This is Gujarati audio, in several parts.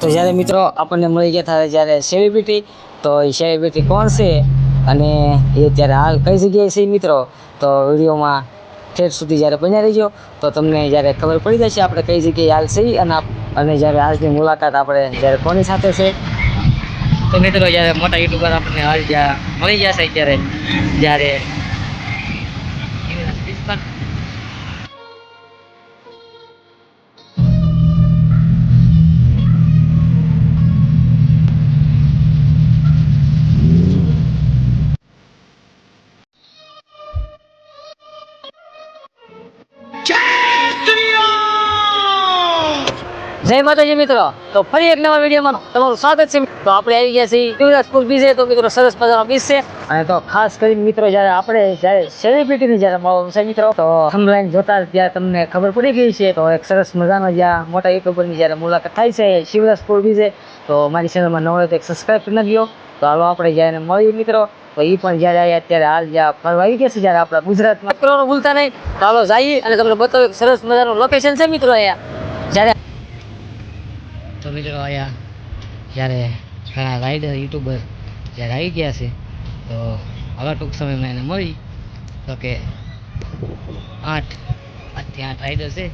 તો જ્યારે મિત્રો આપણને મળી ગયા હતા જ્યારે સેલિબ્રિટી તો એ સેલિબ્રિટી કોણ છે? અને એ અત્યારે હાલ કઈ જગ્યાએ છે મિત્રો? તો વિડીયોમાં ઠેઠ સુધી જ્યારે બન્યા રહીજો. તો તમને જ્યારે ખબર પડી જશે આપણે કઈ જગ્યાએ હાલ છે અને અને જ્યારે આજની મુલાકાત આપણે જ્યારે કોની સાથે છે? તો મિત્રો, જ્યારે મોટા યુટ્યુબર આપણને હાલ જ્યાં મળી જશે ત્યારે જ્યારે જય માતાજી મિત્રો. તો ફરી એક નવા વિડીયોમાં તમારું સ્વાગત છે. તો આપણે આવી ગયા છીએ શિવરાજપુર બીજે. તો મિત્રો સરસ મજાનો બીચ છે. અને તો ખાસ કરીને મિત્રો જ્યારે આપણે, જ્યારે સેલિબ્રિટીને જ્યારે મળવાનું છે મિત્રો, તો થંબલાઈન જોતા જ ત્યાં તમને ખબર પડી ગઈ છે. તો એક સરસ મજાનો જ્યાં મોટા યુટ્યુબરની જ્યારે મુલાકાત થાય છે શિવરાજપુર બીજે, તો મારી ચેનલમાં નવો હોય તો એક સબસ્ક્રાઈબ કરી નાખજો. તો હાલો આપણે જ્યારે મળીએ મિત્રો. તો એ પણ જ્યારે આવ્યા અત્યારે હાલ જ્યાં ફરવા આવી ગયા છે જ્યારે આપણા ગુજરાતમાં. કરવાનું ભૂલતા નહીં. તો હાલો જઈએ અને તમને બતાવો એક સરસ મજાનું લોકેશન છે મિત્રો અહીંયા. જ્યારે તો મિત્રો અહીંયા જ્યારે ઘણા રાઈડર યુટ્યુબર જ્યારે આવી ગયા છે, તો હવે ટૂંક સમયમાં એને મળી. તો કે આઠ આઠથી આઠ રાઈડર છે.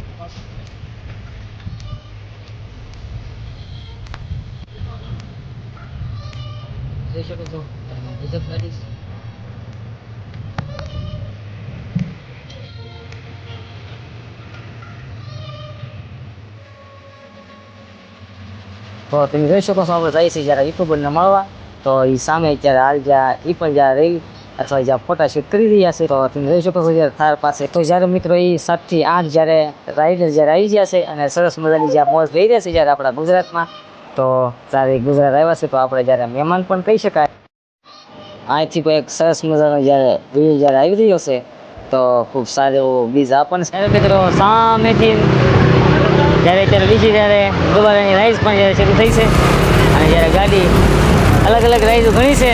જોઈ શકો છો ગાડી છે. તો તમે જોઈ શકો છો આપણે જઈએ છીએ જ્યારે યુટ્યુબરને મળવા. તો એ સામે અત્યારે હાલ જ્યાં એ પણ જ્યાં રહી, અથવા જ્યાં ફોટા શૂટ કરી રહ્યા છે, તો તમે જોઈ શકો છો જ્યારે થાર પાસે. તો જ્યારે મિત્રો એ સાતથી આઠ જ્યારે રાઈડર જ્યારે આવી ગયા છે અને સરસ મજાની જ્યાં મોજ લઈ રહ્યા છે જ્યારે આપણા ગુજરાતમાં, તો ત્યારે ગુજરાત આવ્યા છે, તો આપણે જ્યારે મહેમાન પણ કહી શકાય. અહીંથી કોઈ એક સરસ મજાનો જ્યારે વ્યૂ જ્યારે આવી રહ્યો છે, તો ખૂબ સારો એવો બીજ આપણને. ત્યારે મિત્રો સામેથી જ્યારે અત્યારે બીજી જ્યારે દુબારાની રાઈસ પણ જ્યારે શરૂ થઈ છે અને જ્યારે ગાડી અલગ અલગ રાઈડ ઘણી છે,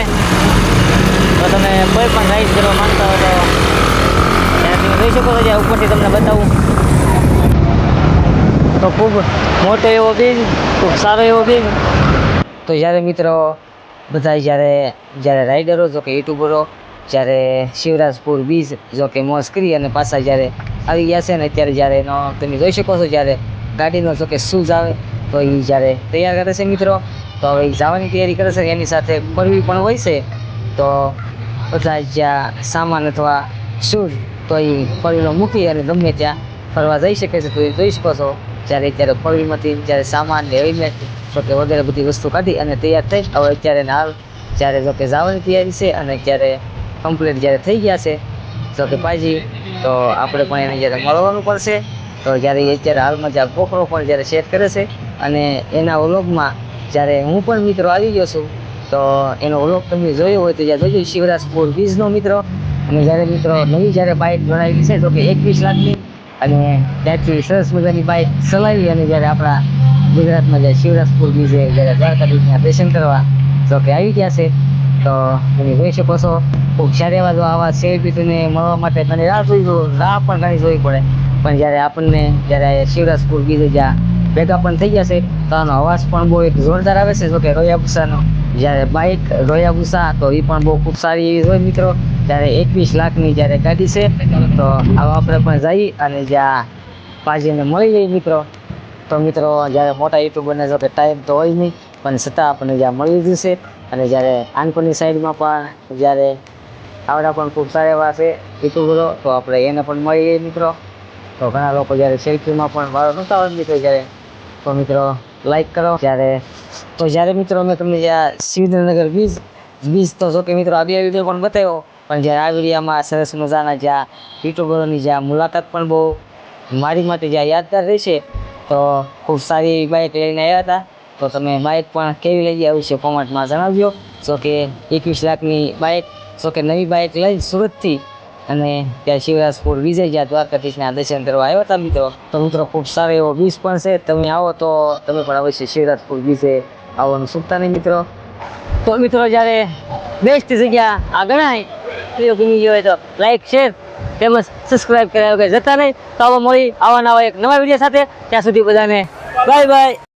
તો તમે કોઈ પણ રાઈસ કરવા માંગતા હો તો ત્યારે તમે જોઈ શકો છો જ્યાં ઉપરથી તમને બતાવું. તો ખૂબ મોટો એવો બીજ ખૂબ સારો એવો બીજ તો જ્યારે મિત્રો બધા જ્યારે જ્યારે રાઈડરો જો કે યુટ્યુબરો જ્યારે શિવરાજપુર બીચ જો કે કરી અને પાછા જ્યારે આવી ગયા છે ને અત્યારે જ્યારે એનો તમે જોઈ શકો છો જ્યારે ગાડીનો જો કે શૂઝ આવે, તો એ જ્યારે તૈયાર કરે છે મિત્રો, તો હવે એ જવાની તૈયારી કરે છે. એની સાથે ફરવી પણ હોય છે, તો બધા જ્યાં સામાન અથવા શૂઝ, તો એ ફરવીનો મૂકી અને ગમે ત્યાં ફરવા જઈ શકે છે. તો એ જોઈ શકો છો, જ્યારે અત્યારે ફરવીમાંથી જ્યારે સામાન ને હેલ્મેટ તો કે વગેરે બધી વસ્તુ કાઢી અને તૈયાર થઈ, હવે અત્યારે હાલ જ્યારે જો કે જવાની તૈયારી છે અને ત્યારે કમ્પ્લીટ જ્યારે થઈ ગયા છે તો કે પાજી તો આપણે પણ એને જ્યારે મળવાનું પડશે. તો જ્યારે એ અત્યારે હાલમાં જ્યાં પોખરો પણ જ્યારે શેર કરે છે અને એના વ્લોગમાં જ્યારે હું પણ મિત્રો આવી ગયો છું, તો એનો વ્લોગ તમે જોયો હોય તો જ્યાં જોજો શિવરાજપુર બીજનો મિત્રો. અને જ્યારે મિત્રો નવી જ્યારે બાઇક બનાવેલી છે તો કે એકવીસ લાખની અને ત્યાંથી સરસ મજાની બાઇક ચલાવી અને જ્યારે આપણા ગુજરાતમાં જ્યારે શિવરાજપુર બીજે જ્યારે દ્વારકાધીશના દર્શન કરવા તો કે આવી ગયા છે, તો તમે જોઈ શકો છો. ખૂબ સારી એવા જો આવા સેલિબ્રિટીને મળવા માટે ઘણી રાહ જોઈ, રાહ પણ ઘણી જોવી પડે. પણ જ્યારે આપણને, જ્યારે શિવરાજપુર જ્યાં ભેગા પણ થઈ ગયા છે, તો આનો અવાજ પણ બહુ એક જોરદાર આવે છે. જો કે રોયાભૂસાનો જ્યારે બાઇક રોયાભૂસા તો એ પણ બહુ ખૂબ સારી એવી હોય મિત્રો. ત્યારે એકવીસ લાખની જ્યારે ગાડી છે, તો આવા આપણે પણ જઈ અને જ્યાં પાજીને મળી જઈએ મિત્રો. તો મિત્રો, જ્યારે મોટા યુટ્યુબરને જો કે ટાઈમ તો હોય નહીં, પણ છતાં આપણને જ્યાં મળી લીધું છે અને જ્યારે આનપુરની સાઈડમાં પણ જ્યારે આવડા પણ ખૂબ સારા એવા છે યુટ્યુબરો, તો આપણે એને પણ મળીએ મિત્રો. તો ઘણા લોકો જ્યારે સેલ્ફીમાં પણ વારો નહોતા હોય મિત્રો જ્યારે તો મિત્રો લાઈક કરો. ત્યારે તો જ્યારે મિત્રો મેં તમને જ્યાં શિવનગર બીચ બીચ તો જો કે મિત્રો આ બે વીડિયો પણ બતાવ્યો, પણ જ્યારે આ વિડીયોમાં સરસ મજાના જ્યાં યુટ્યુબરોની જ્યાં મુલાકાત પણ બહુ મારી માટે જ્યાં યાદગાર રહેશે તો ખૂબ સારી એવી બાઇક લઈને આવ્યા હતા. તો તમે બાઇક પણ કેવી લઈ આવી છે કોમેન્ટમાં જણાવજો. જો કે એકવીસ લાખની બાઇક જો કે નવી બાઇક લઈ સુરતથી અને ત્યાં શિવરાજપુર જ્યાં દ્વારકાધીશના દર્શન કરવા આવ્યા હતા મિત્રો. તો મિત્રો ખૂબ સારો એવો બીચ પણ છે. તમે આવો તો તમે પણ અવશ્ય શિવરાજપુર બીચે આવવાનું ચૂકતા નહીં મિત્રો. તો મિત્રો જ્યારે બેસ્ટ જગ્યા આ ગણાય વીડિયો ગમી ગયો હોય તો લાઈક શેર તેમજ સબસ્ક્રાઈબ કર્યા વગર જતા નહીં તો આવા મળી આવા નવા એક નવા વીડિયો સાથે. ત્યાં સુધી બધાને બાય બાય